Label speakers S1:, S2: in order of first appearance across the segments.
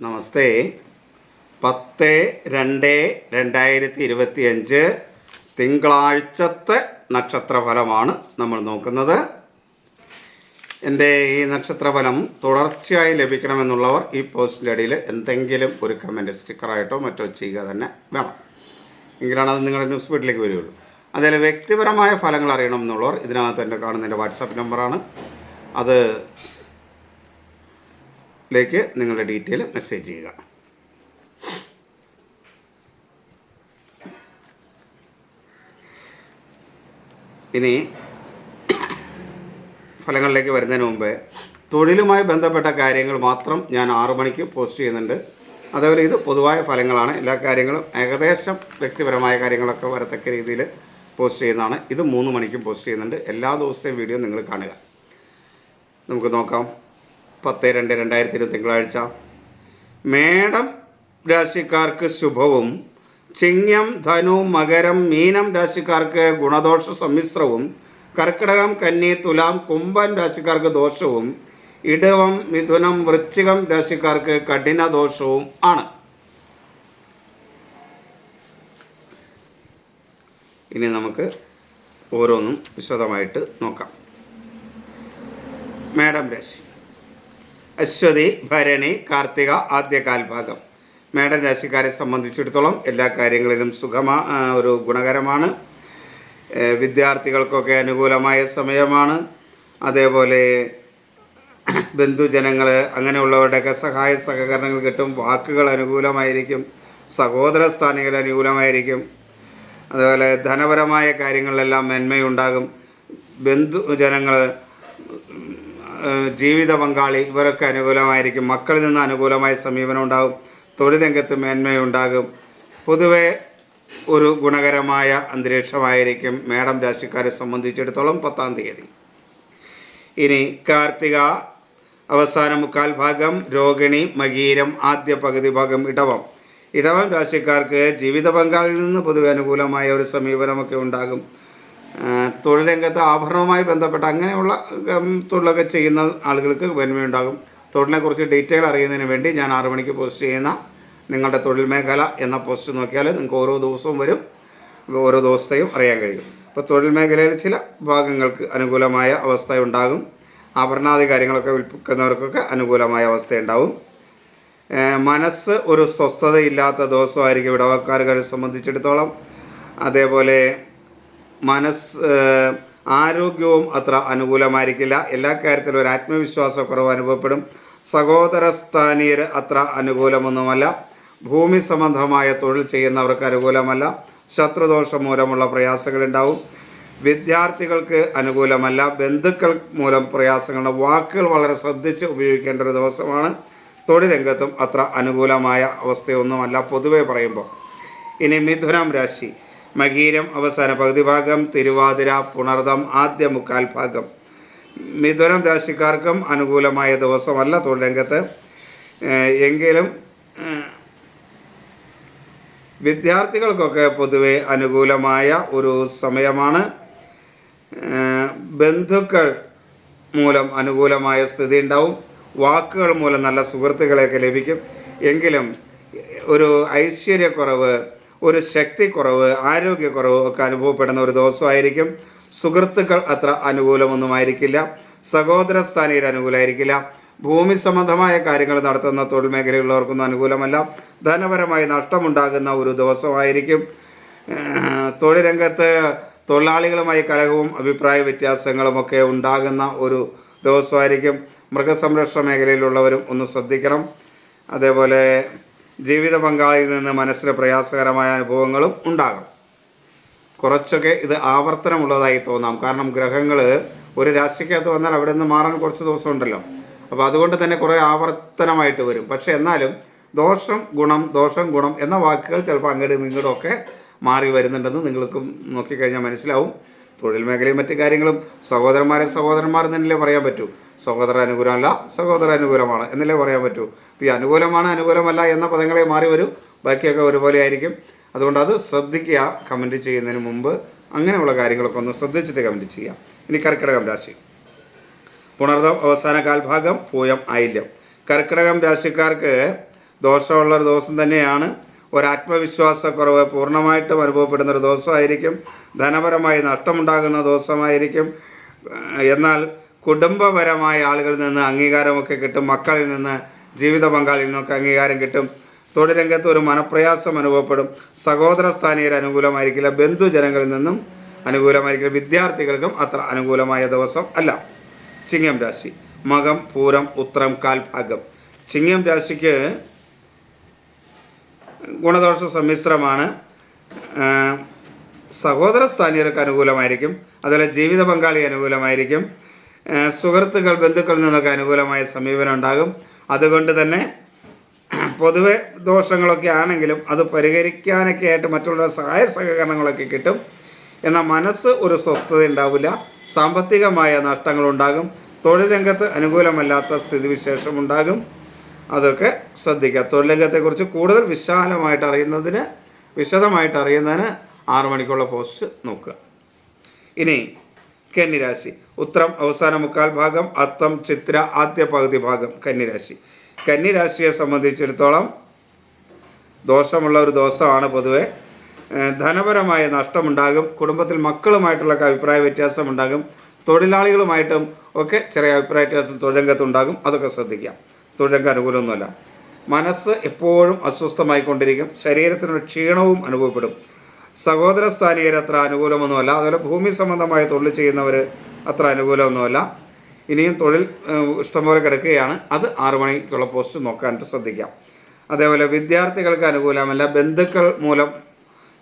S1: നമസ്തേ. പത്ത് രണ്ട് രണ്ടായിരത്തി ഇരുപത്തി അഞ്ച് തിങ്കളാഴ്ചത്തെ നക്ഷത്രഫലമാണ് നമ്മൾ നോക്കുന്നത്. എന്റെ ഈ നക്ഷത്രഫലം തുടർച്ചയായി ലഭിക്കണമെന്നുള്ളവർ ഈ പോസ്റ്റിന്റെ അടിയിൽ എന്തെങ്കിലും ഒരു കമന്റ് സ്റ്റിക്കറായിട്ടോ മറ്റോ ചെയ്യുക തന്നെ വേണം. എങ്കിലാണ് അത് നിങ്ങളുടെ ന്യൂസ് ഫീഡിലേക്ക് വരികയുള്ളൂ അതേപോലെ വ്യക്തിപരമായ ഫലങ്ങൾ അറിയണമെന്നുള്ളവർ ഇതിനകത്ത് എന്റെ കാണുന്ന എന്റെ വാട്സാപ്പ് നമ്പറാണ്. അത് ലേക്ക് നിങ്ങളുടെ ഡീറ്റെയിൽ മെസ്സേജ് ചെയ്യുക. ഇനി ഫലങ്ങളിലേക്ക് വരുന്നതിന് മുമ്പ് തൊഴിലുമായി ബന്ധപ്പെട്ട കാര്യങ്ങൾ മാത്രം ഞാൻ ആറു മണിക്ക് പോസ്റ്റ് ചെയ്യുന്നുണ്ട്. അതേപോലെ ഇത് പൊതുവായ ഫലങ്ങളാണ്. എല്ലാ കാര്യങ്ങളും ഏകദേശം വ്യക്തിപരമായ കാര്യങ്ങളൊക്കെ വരത്തക്ക രീതിയിൽ പോസ്റ്റ് ചെയ്യുന്നതാണ്. ഇത് മൂന്ന് മണിക്കും പോസ്റ്റ് ചെയ്യുന്നുണ്ട്. എല്ലാ ദിവസത്തെയും വീഡിയോ നിങ്ങൾ കാണുക. നമുക്ക് നോക്കാം. പത്ത് രണ്ട് രണ്ടായിരത്തി ഇരുപത് തിങ്കളാഴ്ച മേടം രാശിക്കാർക്ക് ശുഭവും ചിങ്ങം ധനു മകരം മീനം രാശിക്കാർക്ക് ഗുണദോഷ സമ്മിശ്രവും കർക്കിടകം കന്നി തുലാം കുംഭൻ രാശിക്കാർക്ക് ദോഷവും ഇടവം മിഥുനം വൃശ്ചികം രാശിക്കാർക്ക് കഠിന ദോഷവും ആണ്. ഇനി നമുക്ക് ഓരോന്നും വിശദമായിട്ട് നോക്കാം. മേഡം രാശി. അശ്വതി ഭരണി കാർത്തിക ആദ്യ കാൽഭാഗം. മേഡം രാശിക്കാരെ സംബന്ധിച്ചിടത്തോളം എല്ലാ കാര്യങ്ങളിലും സുഖമാ ഒരു ഗുണകരമാണ്. വിദ്യാർത്ഥികൾക്കൊക്കെ അനുകൂലമായ സമയമാണ്. അതേപോലെ ബന്ധുജനങ്ങൾ അങ്ങനെയുള്ളവരുടെയൊക്കെ സഹായ സഹകരണങ്ങൾ കിട്ടും. വാക്കുകൾ അനുകൂലമായിരിക്കും. സഹോദര സ്ഥാനികൾ അനുകൂലമായിരിക്കും. അതുപോലെ ധനപരമായ കാര്യങ്ങളിലെല്ലാം മെന്മയുണ്ടാകും. ബന്ധുജനങ്ങൾ ജീവിത പങ്കാളി ഇവരൊക്കെ അനുകൂലമായിരിക്കും. മക്കളിൽ നിന്ന് അനുകൂലമായ സമീപനം ഉണ്ടാകും. തൊഴിൽ രംഗത്ത് മേന്മയുണ്ടാകും. പൊതുവെ ഒരു ഗുണകരമായ അന്തരീക്ഷമായിരിക്കും മേഡം രാശിക്കാരെ സംബന്ധിച്ചിടത്തോളം പത്താം തീയതി. ഇനി കാർത്തിക അവസാന മുക്കാൽ ഭാഗം രോഹിണി മകീരം ആദ്യ പകുതി ഭാഗം ഇടവം. ഇടവം രാശിക്കാർക്ക് ജീവിത പങ്കാളിയിൽ നിന്ന് പൊതുവെ അനുകൂലമായ ഒരു സമീപനമൊക്കെ ഉണ്ടാകും. തൊഴിൽ രംഗത്ത് ആഭരണവുമായി ബന്ധപ്പെട്ട അങ്ങനെയുള്ള തൊഴിലൊക്കെ ചെയ്യുന്ന ആളുകൾക്ക് മേന്മയുണ്ടാകും തൊഴിലിനെക്കുറിച്ച് ഡീറ്റെയിൽ അറിയുന്നതിന് വേണ്ടി ഞാൻ ആറു മണിക്ക് പോസ്റ്റ് ചെയ്യുന്ന നിങ്ങളുടെ തൊഴിൽ മേഖല എന്ന പോസ്റ്റ് നോക്കിയാൽ നിങ്ങൾക്ക് ഓരോ ദിവസവും വരും. ഓരോ ദിവസത്തെയും അറിയാൻ കഴിയും. അപ്പോൾ തൊഴിൽ മേഖലയിൽ ചില ഭാഗങ്ങൾക്ക് അനുകൂലമായ അവസ്ഥ ഉണ്ടാകും ആഭരണാദി കാര്യങ്ങളൊക്കെ വിൽക്കുന്നവർക്കൊക്കെ അനുകൂലമായ അവസ്ഥയുണ്ടാവും. മനസ്സ് ഒരു സ്വസ്ഥതയില്ലാത്ത ദിവസമായിരിക്കും ഇടവക്കാരുകാരെ സംബന്ധിച്ചിടത്തോളം. അതേപോലെ മനസ്സ് ആരോഗ്യവും അത്ര അനുകൂലമായിരിക്കില്ല. എല്ലാ കാര്യത്തിലും ഒരു ആത്മവിശ്വാസക്കുറവ് അനുഭവപ്പെടും. സഹോദര സ്ഥാനീയർ അത്ര അനുകൂലമൊന്നുമല്ല. ഭൂമി സംബന്ധമായ തൊഴിൽ ചെയ്യുന്നവർക്ക് അനുകൂലമല്ല. ശത്രുദോഷം മൂലമുള്ള പ്രയാസങ്ങളുണ്ടാവും. വിദ്യാർത്ഥികൾക്ക് അനുകൂലമല്ല. ബന്ധുക്കൾ മൂലം പ്രയാസങ്ങളുടെ വാക്കുകൾ വളരെ ശ്രദ്ധിച്ച് ഉപയോഗിക്കേണ്ട ഒരു ദിവസമാണ്. തൊഴിൽ രംഗത്തും അത്ര അനുകൂലമായ അവസ്ഥയൊന്നുമല്ല പൊതുവേ പറയുമ്പോൾ. ഇനി മിഥുനം രാശി. മകീരം അവസാന പകുതി ഭാഗം തിരുവാതിര പുണർദം ആദ്യ മുക്കാൽ ഭാഗം. മിഥുനം രാശിക്കാർക്കും അനുകൂലമായ ദിവസമല്ല തൊഴിലംഗത്ത് എങ്കിലും വിദ്യാർത്ഥികൾക്കൊക്കെ പൊതുവെ അനുകൂലമായ ഒരു സമയമാണ്. ബന്ധുക്കൾ മൂലം അനുകൂലമായ സ്ഥിതി ഉണ്ടാവും. വാക്കുകൾ മൂലം നല്ല സുഹൃത്തുക്കളെയൊക്കെ ലഭിക്കും. എങ്കിലും ഒരു ഐശ്വര്യക്കുറവ് ഒരു ശക്തിക്കുറവ് ആരോഗ്യക്കുറവ് ഒക്കെ അനുഭവപ്പെടുന്ന ഒരു ദിവസമായിരിക്കും. സുഹൃത്തുക്കൾ അത്ര അനുകൂലമൊന്നുമായിരിക്കില്ല. സഹോദര സ്ഥാനീയർ അനുകൂലമായിരിക്കില്ല ഭൂമി സംബന്ധമായ കാര്യങ്ങൾ നടത്തുന്ന തൊഴിൽ മേഖലയുള്ളവർക്കൊന്നും അനുകൂലമല്ല. ധനപരമായി നഷ്ടമുണ്ടാകുന്ന ഒരു ദിവസമായിരിക്കും. തൊഴിൽ രംഗത്ത് തൊഴിലാളികളുമായി കലഹവും അഭിപ്രായ വ്യത്യാസങ്ങളുമൊക്കെ ഉണ്ടാകുന്ന ഒരു ദിവസമായിരിക്കും. മൃഗസംരക്ഷണ മേഖലയിലുള്ളവരും ഒന്ന് ശ്രദ്ധിക്കണം. അതേപോലെ ജീവിത പങ്കാളിയിൽ നിന്ന് മനസ്സിന് പ്രയാസകരമായ അനുഭവങ്ങളും ഉണ്ടാകും. കുറച്ചൊക്കെ ഇത് ആവർത്തനമുള്ളതായി തോന്നാം. കാരണം ഗ്രഹങ്ങൾ ഒരു രാശിക്കകത്ത് വന്നാൽ അവിടെ നിന്ന് മാറാൻ കുറച്ച് ദിവസം ഉണ്ടല്ലോ. അപ്പോൾ അതുകൊണ്ട് തന്നെ കുറേ ആവർത്തനമായിട്ട് വരും. പക്ഷേ എന്നാലും ദോഷം ഗുണം ദോഷം ഗുണം എന്ന വാക്കുകൾ ചിലപ്പോൾ അങ്ങോട്ടും ഇങ്ങോട്ടും മാറി വരുന്നുണ്ടെന്ന് നിങ്ങൾക്കും നോക്കിക്കഴിഞ്ഞാൽ മനസ്സിലാവും. തൊഴിൽ മേഖലയും മറ്റു കാര്യങ്ങളും സഹോദരന്മാരെ സഹോദരന്മാർ എന്നല്ലേ പറയാൻ പറ്റൂ. സഹോദര അനുകൂലമല്ല സഹോദര അനുകൂലമാണ് എന്നല്ലേ പറയാൻ പറ്റൂ? ഈ അനുകൂലമാണ് അനുകൂലമല്ല എന്ന പദങ്ങളെ മാറി വരും. ബാക്കിയൊക്കെ ഒരുപോലെ ആയിരിക്കും. അതുകൊണ്ട് അത് ശ്രദ്ധിക്കുക കമന്റ് ചെയ്യുന്നതിന് മുമ്പ് അങ്ങനെയുള്ള കാര്യങ്ങളൊക്കെ ഒന്ന് ശ്രദ്ധിച്ചിട്ട് കമന്റ് ചെയ്യാം ഇനി കർക്കിടകം രാശി. പുണർദം അവസാന കാൽഭാഗം പൂയം ആയില്യം. കർക്കിടകം രാശിക്കാർക്ക് ദോഷമുള്ള ഒരു ദിവസം തന്നെയാണ്. ഒരാത്മവിശ്വാസക്കുറവ് പൂർണമായിട്ടും അനുഭവപ്പെടുന്ന ഒരു ദിവസമായിരിക്കും. ധനപരമായി നഷ്ടമുണ്ടാകുന്ന ദിവസമായിരിക്കും. എന്നാൽ കുടുംബപരമായ ആളുകളിൽ നിന്ന് അംഗീകാരമൊക്കെ കിട്ടും മക്കളിൽ നിന്ന് ജീവിത പങ്കാളിയിൽ നിന്നൊക്കെ അംഗീകാരം കിട്ടും. തൊഴിൽ രംഗത്ത് ഒരു മനപ്രയാസം അനുഭവപ്പെടും. സഹോദര സ്ഥാനീയർ അനുകൂലമായിരിക്കില്ല ബന്ധുജനങ്ങളിൽ നിന്നും അനുകൂലമായിരിക്കില്ല വിദ്യാർത്ഥികൾക്കും അത്ര അനുകൂലമായ ദിവസം അല്ല. ചിങ്ങം രാശി മകം പൂരം ഉത്രം കാൽഭാഗം. ചിങ്ങം രാശിക്ക് ഗുണദോഷ സമ്മിശ്രമാണ്. സഹോദര സ്ഥാനീയർക്ക് അനുകൂലമായിരിക്കും അതുപോലെ ജീവിത പങ്കാളി അനുകൂലമായിരിക്കും. സുഹൃത്തുക്കൾ ബന്ധുക്കളിൽ നിന്നൊക്കെ അനുകൂലമായ സമീപനം ഉണ്ടാകും. അതുകൊണ്ട് തന്നെ പൊതുവെ ദോഷങ്ങളൊക്കെ ആണെങ്കിലും അത് പരിഹരിക്കാനൊക്കെ ആയിട്ട് മറ്റുള്ളവരുടെ സഹായ സഹകരണങ്ങളൊക്കെ കിട്ടും. എന്നാൽ മനസ്സ് ഒരു സ്വസ്ഥത ഉണ്ടാവില്ല. സാമ്പത്തികമായ നഷ്ടങ്ങളുണ്ടാകും തൊഴിൽ രംഗത്ത് അനുകൂലമല്ലാത്ത സ്ഥിതിവിശേഷം ഉണ്ടാകും. അതൊക്കെ ശ്രദ്ധിക്കുക. തൊഴിൽ രംഗത്തെക്കുറിച്ച് കൂടുതൽ വിശാലമായിട്ട് അറിയുന്നതിന് വിശദമായിട്ട് അറിയുന്നതിന് ആറു മണിക്കുള്ള പോസ്റ്റ് നോക്കുക. ഇനി കന്നിരാശി. ഉത്തരം അവസാന മുക്കാൽ ഭാഗം അത്തം ചിത്ര ആദ്യ പകുതി ഭാഗം കന്നിരാശി. കന്നിരാശിയെ സംബന്ധിച്ചിടത്തോളം ദോഷമുള്ള ഒരു ദോഷമാണ് പൊതുവെ. ധനപരമായ നഷ്ടമുണ്ടാകും കുടുംബത്തിൽ മക്കളുമായിട്ടുള്ള അഭിപ്രായ വ്യത്യാസമുണ്ടാകും തൊഴിലാളികളുമായിട്ടും ഒക്കെ ചെറിയ അഭിപ്രായ വ്യത്യാസം തൊഴിലംഗത്തുണ്ടാകും അതൊക്കെ ശ്രദ്ധിക്കാം. തൊഴിലംഗം അനുകൂലമൊന്നുമല്ല. മനസ്സ് എപ്പോഴും അസ്വസ്ഥമായിക്കൊണ്ടിരിക്കും ശരീരത്തിനൊരു ക്ഷീണവും അനുഭവപ്പെടും. സഹോദര സ്ഥാനീയർ അത്ര അനുകൂലമൊന്നുമല്ല. അതുപോലെ ഭൂമി സംബന്ധമായ തൊഴിൽ ചെയ്യുന്നവർ അത്ര അനുകൂലമൊന്നുമല്ല. ഇനിയും തൊഴിൽ ഇഷ്ടംപോലെ കിടക്കുകയാണ്. അത് ആറു മണിക്കുള്ള പോസ്റ്റ് നോക്കാനായിട്ട് ശ്രദ്ധിക്കാം. അതേപോലെ വിദ്യാർത്ഥികൾക്ക് അനുകൂലമല്ല. ബന്ധുക്കൾ മൂലം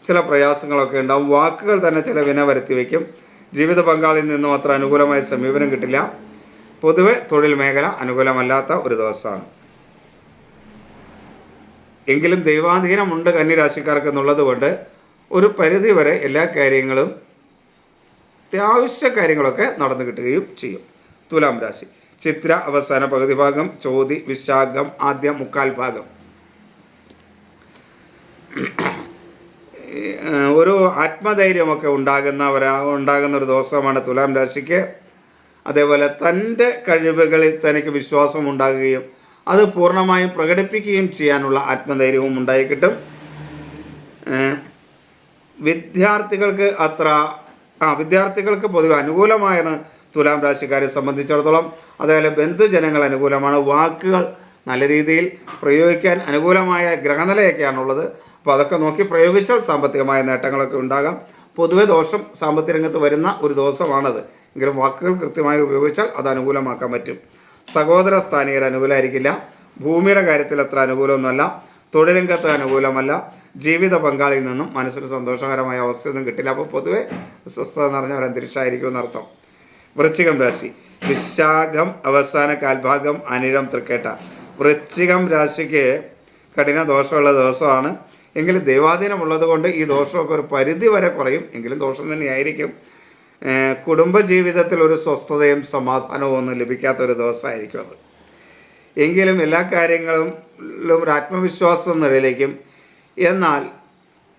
S1: ചില പ്രയാസങ്ങളൊക്കെ ഉണ്ടാവും. വാക്കുകൾ തന്നെ ചില വിന വരുത്തി വയ്ക്കും. ജീവിത പങ്കാളിയിൽ നിന്നും അത്ര അനുകൂലമായ സമീപനം കിട്ടില്ല. പൊതുവെ തൊഴിൽ മേഖല അനുകൂലമല്ലാത്ത ഒരു ദിവസമാണ്. എങ്കിലും ദൈവാധീനമുണ്ട് കന്നിരാശിക്കാർക്ക് എന്നുള്ളത് കൊണ്ട് ഒരു പരിധി വരെ എല്ലാ കാര്യങ്ങളും അത്യാവശ്യ കാര്യങ്ങളൊക്കെ നടന്നു കിട്ടുകയും ചെയ്യും. തുലാം രാശി. ചിത്ര അവസാന പകുതി ഭാഗം ചോതി വിശാഖം ആദ്യ മുക്കാൽ ഭാഗം. ഒരു ആത്മധൈര്യമൊക്കെ ഉണ്ടാകുന്ന ഒരാ ഉണ്ടാകുന്ന ഒരു ദിവസമാണ് തുലാം രാശിക്ക്. അതേപോലെ തന്റെ കഴിവുകളിൽ തനിക്ക് വിശ്വാസം ഉണ്ടാകുകയും അത് പൂർണമായും പ്രകടിപ്പിക്കുകയും ചെയ്യാനുള്ള ആത്മധൈര്യവും ഉണ്ടായി കിട്ടും. വിദ്യാർത്ഥികൾക്ക് അത്ര ആ വിദ്യാർത്ഥികൾക്ക് പൊതുവെ അനുകൂലമായാണ് തുലാം രാശിക്കാരെ സംബന്ധിച്ചിടത്തോളം. അതേപോലെ ബന്ധുജനങ്ങൾ അനുകൂലമാണ്. വാക്കുകൾ നല്ല രീതിയിൽ പ്രയോഗിക്കാൻ അനുകൂലമായ ഗ്രഹനിലയൊക്കെയാണുള്ളത്. അപ്പോൾ അതൊക്കെ നോക്കി പ്രയോഗിച്ചാൽ സാമ്പത്തികമായ നേട്ടങ്ങളൊക്കെ ഉണ്ടാകാം. പൊതുവെ ദോഷം സാമ്പത്തിക രംഗത്ത് വരുന്ന ഒരു ദിവസമാണത് എങ്കിലും വാക്കുകൾ കൃത്യമായി ഉപയോഗിച്ചാൽ അത് അനുകൂലമാക്കാൻ പറ്റും. സഹോദര സ്ഥാനീയർ അനുകൂലമായിരിക്കില്ല. ഭൂമിയുടെ കാര്യത്തിൽ അത്ര അനുകൂലമൊന്നുമല്ല. തൊഴിലംഗത്ത് അനുകൂലമല്ല. ജീവിത പങ്കാളിയിൽ നിന്നും മനസ്സിന് സന്തോഷകരമായ അവസ്ഥയൊന്നും കിട്ടില്ല. അപ്പോൾ പൊതുവെ സ്വസ്ഥത നിറഞ്ഞ ഒരു അന്തരീക്ഷമായിരിക്കും എന്നർത്ഥം. വൃശ്ചികം രാശി. വിശാഖം അവസാന കാൽഭാഗം അനിഴം തൃക്കേട്ട. വൃശ്ചികം രാശിക്ക് കഠിന ദോഷമുള്ള ദിവസമാണ്. എങ്കിലും ദൈവാധീനമുള്ളത് കൊണ്ട് ഈ ദോഷമൊക്കെ ഒരു പരിധി വരെ കുറയും. എങ്കിലും ദോഷം തന്നെയായിരിക്കും. കുടുംബജീവിതത്തിൽ ഒരു സ്വസ്ഥതയും സമാധാനവും ഒന്നും ലഭിക്കാത്ത ഒരു ദിവസമായിരിക്കും അത്. എങ്കിലും എല്ലാ കാര്യങ്ങളും ഒരു ആത്മവിശ്വാസം നിലയിലേക്കും എന്നാൽ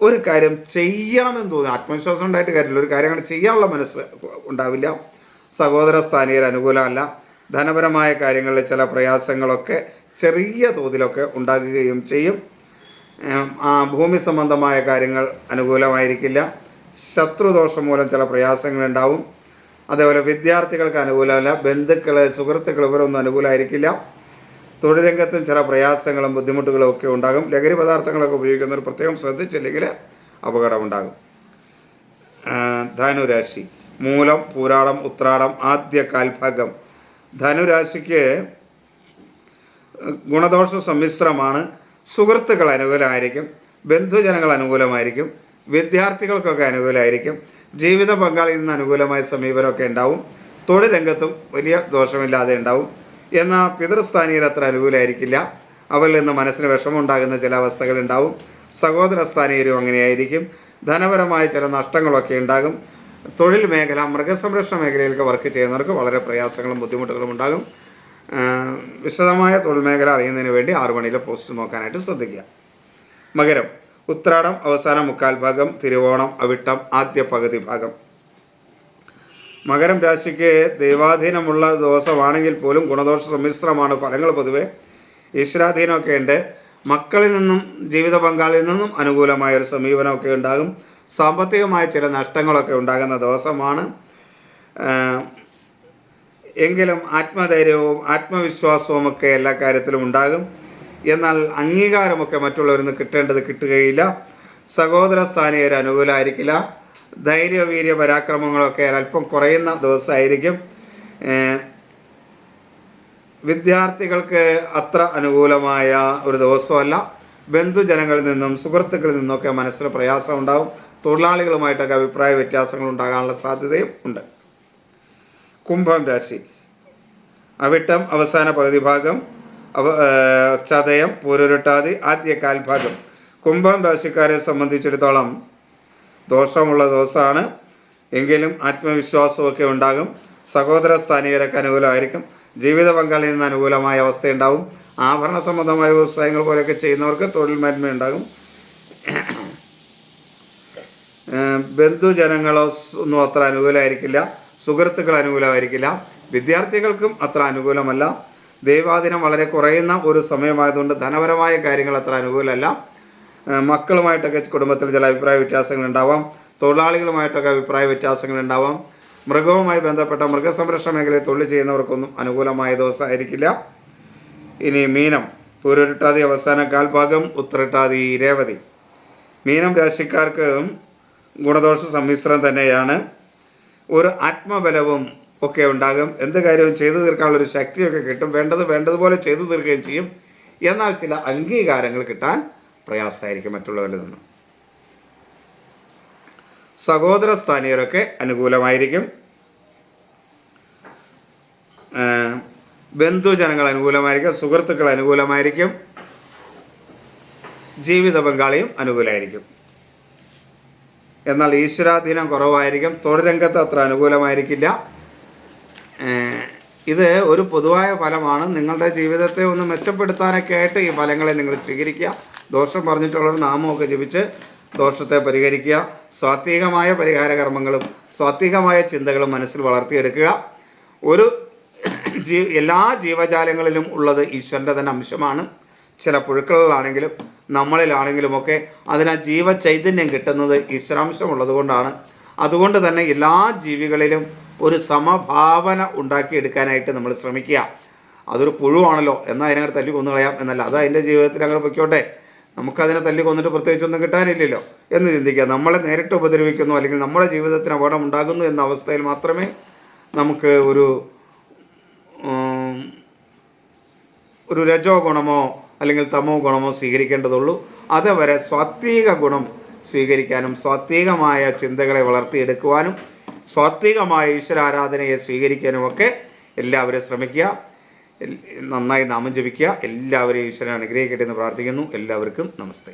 S1: ഒരു കാര്യം ചെയ്യണമെന്ന് തോന്നി ആത്മവിശ്വാസം ഉണ്ടായിട്ട് കാര്യമില്ല. ഒരു കാര്യം അങ്ങനെ ചെയ്യാനുള്ള മനസ്സ് ഉണ്ടാവില്ല. സഹോദര സ്ഥാനീയർ അനുകൂലമല്ല. ധനപരമായ കാര്യങ്ങളിൽ ചില പ്രയാസങ്ങളൊക്കെ ചെറിയ തോതിലൊക്കെ ഉണ്ടാകുകയും ചെയ്യും. ആ ഭൂമി സംബന്ധമായ കാര്യങ്ങൾ അനുകൂലമായിരിക്കില്ല. ശത്രുദോഷം മൂലം ചില പ്രയാസങ്ങളുണ്ടാവും അതേപോലെ വിദ്യാർത്ഥികൾക്ക് അനുകൂലമല്ല. ബന്ധുക്കൾ സുഹൃത്തുക്കൾ ഇവരൊന്നും അനുകൂലമായിരിക്കില്ല. തൊഴിൽ രംഗത്തും ചില പ്രയാസങ്ങളും ബുദ്ധിമുട്ടുകളും ഒക്കെ ഉണ്ടാകും. ലഹരി പദാർത്ഥങ്ങളൊക്കെ ഉപയോഗിക്കുന്നവർ പ്രത്യേകം ശ്രദ്ധിച്ചില്ലെങ്കിൽ അപകടമുണ്ടാകും. ധനുരാശി. മൂലം പൂരാടം ഉത്രാടം ആദ്യ കാൽഭാഗം. ധനുരാശിക്ക് ഗുണദോഷ സമ്മിശ്രമാണ്. സുഹൃത്തുക്കൾ അനുകൂലമായിരിക്കും. ബന്ധുജനങ്ങൾ അനുകൂലമായിരിക്കും. വിദ്യാർത്ഥികൾക്കൊക്കെ അനുകൂലമായിരിക്കും. ജീവിത പങ്കാളിയിൽ നിന്ന് അനുകൂലമായ സമീപനമൊക്കെ ഉണ്ടാവും. തൊഴിൽ രംഗത്തും വലിയ ദോഷമില്ലാതെ ഉണ്ടാവും. എന്നാൽ പിതൃസ്ഥാനീയർ അത്ര അനുകൂലമായിരിക്കില്ല അവരിൽ നിന്ന് മനസ്സിന് വിഷമമുണ്ടാകുന്ന ചില അവസ്ഥകൾ ഉണ്ടാവും സഹോദര സ്ഥാനീയരും അങ്ങനെയായിരിക്കും. ധനപരമായ ചില നഷ്ടങ്ങളൊക്കെ ഉണ്ടാകും. തൊഴിൽ മേഖല മൃഗസംരക്ഷണ മേഖലയിലൊക്കെ വർക്ക് ചെയ്യുന്നവർക്ക് വളരെ പ്രയാസങ്ങളും ബുദ്ധിമുട്ടുകളും ഉണ്ടാകും. വിശദമായ തൊഴിൽ മേഖല അറിയുന്നതിന് വേണ്ടി ആറു മണിയിലെ പോസ്റ്റ് നോക്കാനായിട്ട് ശ്രദ്ധിക്കുക. മകരം ഉത്രാടം അവസാന മുക്കാൽ ഭാഗം തിരുവോണം അവിട്ടം ആദ്യ പകുതി ഭാഗം. മകരം രാശിക്ക് ദൈവാധീനമുള്ള ദിവസമാണെങ്കിൽ പോലും ഗുണദോഷ സമ്മിശ്രമാണ് ഫലങ്ങൾ പൊതുവെ. ഈശ്വരാധീനമൊക്കെ ഉണ്ട്. മക്കളിൽ നിന്നും ജീവിത പങ്കാളിയിൽ നിന്നും അനുകൂലമായ ഒരു സമീപനമൊക്കെ ഉണ്ടാകും. സാമ്പത്തികമായ ചില നഷ്ടങ്ങളൊക്കെ ഉണ്ടാകുന്ന ദിവസമാണ്. എങ്കിലും ആത്മധൈര്യവും ആത്മവിശ്വാസവും ഒക്കെ എല്ലാ കാര്യത്തിലും ഉണ്ടാകും. എന്നാൽ അംഗീകാരമൊക്കെ മറ്റുള്ളവരിൽ നിന്ന് കിട്ടേണ്ടത് കിട്ടുകയില്ല. സഹോദര സ്ഥാനീയർ അനുകൂലമായിരിക്കില്ല ധൈര്യവീര്യ പരാക്രമങ്ങളൊക്കെ അല്പം കുറയുന്ന ദിവസമായിരിക്കും. വിദ്യാർത്ഥികൾക്ക് അത്ര അനുകൂലമായ ഒരു ദിവസമല്ല. ബന്ധുജനങ്ങളിൽ നിന്നും സുഹൃത്തുക്കളിൽ നിന്നൊക്കെ മനസ്സിൽ പ്രയാസം ഉണ്ടാവും തൊഴിലാളികളുമായിട്ടൊക്കെ അഭിപ്രായ വ്യത്യാസങ്ങൾ ഉണ്ടാകാനുള്ള സാധ്യതയും ഉണ്ട്. കുംഭം രാശി. അവിട്ടം അവസാന പകുതി ഭാഗം അവ ചതയം പൂരുരുട്ടാതി ആദ്യ കാൽഭാഗം കുംഭം രാശിക്കാരെ സംബന്ധിച്ചിടത്തോളം ദോഷമുള്ള ദിവസമാണ്. എങ്കിലും ആത്മവിശ്വാസമൊക്കെ ഉണ്ടാകും. സഹോദര സ്ഥാനീയരൊക്കെ അനുകൂലമായിരിക്കും. ജീവിത പങ്കാളിയിൽ നിന്ന് അനുകൂലമായ അവസ്ഥയുണ്ടാവും. ആഭരണ സംബന്ധമായ വ്യവസായങ്ങൾ പോലെയൊക്കെ ചെയ്യുന്നവർക്ക് തൊഴിൽ മേന്മ ഉണ്ടാകും ബന്ധുജനങ്ങളോ ഒന്നും അത്ര അനുകൂലമായിരിക്കില്ല. സുഹൃത്തുക്കൾ അനുകൂലമായിരിക്കില്ല. വിദ്യാർത്ഥികൾക്കും അത്ര അനുകൂലമല്ല. ദൈവാദിനം വളരെ കുറയുന്ന ഒരു സമയമായതുകൊണ്ട് ധനപരമായ കാര്യങ്ങൾ അത്ര അനുകൂലമല്ല. മക്കളുമായിട്ടൊക്കെ കുടുംബത്തിൽ ചില അഭിപ്രായ വ്യത്യാസങ്ങൾ ഉണ്ടാവാം തൊഴിലാളികളുമായിട്ടൊക്കെ അഭിപ്രായ വ്യത്യാസങ്ങൾ ഉണ്ടാവാം മൃഗവുമായി ബന്ധപ്പെട്ട മൃഗസംരക്ഷണ മേഖലയിൽ തൊഴിൽ ചെയ്യുന്നവർക്കൊന്നും അനുകൂലമായ ദിവസമായിരിക്കില്ല. ഇനി മീനം. പൂരൊരുട്ടാതി അവസാന കാൽഭാഗം ഉത്തരട്ടാതി രേവതി. മീനം രാശിക്കാർക്ക് ഗുണദോഷ സമ്മിശ്രം തന്നെയാണ്. ഒരു ആത്മബലവും ഒക്കെ ഉണ്ടാകും. എന്ത് കാര്യവും ചെയ്തു തീർക്കാനുള്ള ഒരു ശക്തിയൊക്കെ കിട്ടും. വേണ്ടത് വേണ്ടതുപോലെ ചെയ്തു തീർക്കുകയും ചെയ്യും. എന്നാൽ ചില അംഗീകാരങ്ങൾ കിട്ടാൻ പ്രയാസമായിരിക്കും മറ്റുള്ളവരിൽ നിന്നും. സഹോദര സ്ഥാനീയരൊക്കെ അനുകൂലമായിരിക്കും. ബന്ധുജനങ്ങൾ അനുകൂലമായിരിക്കും സുഹൃത്തുക്കൾ അനുകൂലമായിരിക്കും ജീവിത പങ്കാളിയും അനുകൂലമായിരിക്കും. എന്നാൽ ഈശ്വരാധീനം കുറവായിരിക്കും തൊഴിൽ രംഗത്ത് അത്ര അനുകൂലമായിരിക്കില്ല. ഇത് ഒരു പൊതുവായ ഫലമാണ്. നിങ്ങളുടെ ജീവിതത്തെ ഒന്ന് മെച്ചപ്പെടുത്താനൊക്കെ ആയിട്ട് ഈ ഫലങ്ങളെ നിങ്ങൾ സ്വീകരിക്കുക. ദോഷം പറഞ്ഞിട്ടുള്ളവർ നാമമൊക്കെ ജപിച്ച് ദോഷത്തെ പരിഹരിക്കുക. സ്വാത്വികമായ പരിഹാര കർമ്മങ്ങളും സ്വാത്വികമായ ചിന്തകളും മനസ്സിൽ വളർത്തിയെടുക്കുക. ഒരു ജീ എല്ലാ ജീവജാലങ്ങളിലും ഉള്ളത് ഈശ്വരന്റെ തന്നെ അംശമാണ്. ചില പുഴുക്കളിലാണെങ്കിലും നമ്മളിലാണെങ്കിലുമൊക്കെ അതിനാ ജീവചൈതന്യം കിട്ടുന്നത് ഈശ്വരാംശം ഉള്ളതുകൊണ്ടാണ് അതുകൊണ്ട് തന്നെ എല്ലാ ജീവികളിലും ഒരു സമഭാവന ഉണ്ടാക്കിയെടുക്കാനായിട്ട് നമ്മൾ ശ്രമിക്കുക. അതൊരു പുഴുവാണല്ലോ. എന്നാൽ അതിനങ്ങനെ തല്ലി കൊന്നു കളയാം എന്നല്ല. അത് അതിന്റെ ജീവിതത്തിൽ അങ്ങനെ പൊയ്ക്കോട്ടെ. നമുക്കതിനെ തല്ലി കൊന്നിട്ട് പ്രത്യേകിച്ചൊന്നും കിട്ടാനില്ലല്ലോ എന്ന് ചിന്തിക്കുക. നമ്മളെ നേരിട്ട് ഉപദ്രവിക്കുന്നു അല്ലെങ്കിൽ നമ്മുടെ ജീവിതത്തിന് അപകടം ഉണ്ടാകുന്നു എന്ന അവസ്ഥയിൽ മാത്രമേ നമുക്ക് ഒരു ഒരു രജോ ഗുണമോ അല്ലെങ്കിൽ തമോ ഗുണമോ സ്വീകരിക്കേണ്ടതുള്ളൂ. അതുവരെ സ്വാത്വിക ഗുണം സ്വീകരിക്കാനും സ്വാത്വികമായ ചിന്തകളെ വളർത്തിയെടുക്കുവാനും സ്വാത്വികമായ ഈശ്വരാരാധനയെ സ്വീകരിക്കാനുമൊക്കെ എല്ലാവരും ശ്രമിക്കുക. നന്നായി നാമം ജപിക്കുക. എല്ലാവരെയും ഈശ്വരൻ അനുഗ്രഹിക്കട്ടെ എന്ന് പ്രാർത്ഥിക്കുന്നു. എല്ലാവർക്കും നമസ്തേ.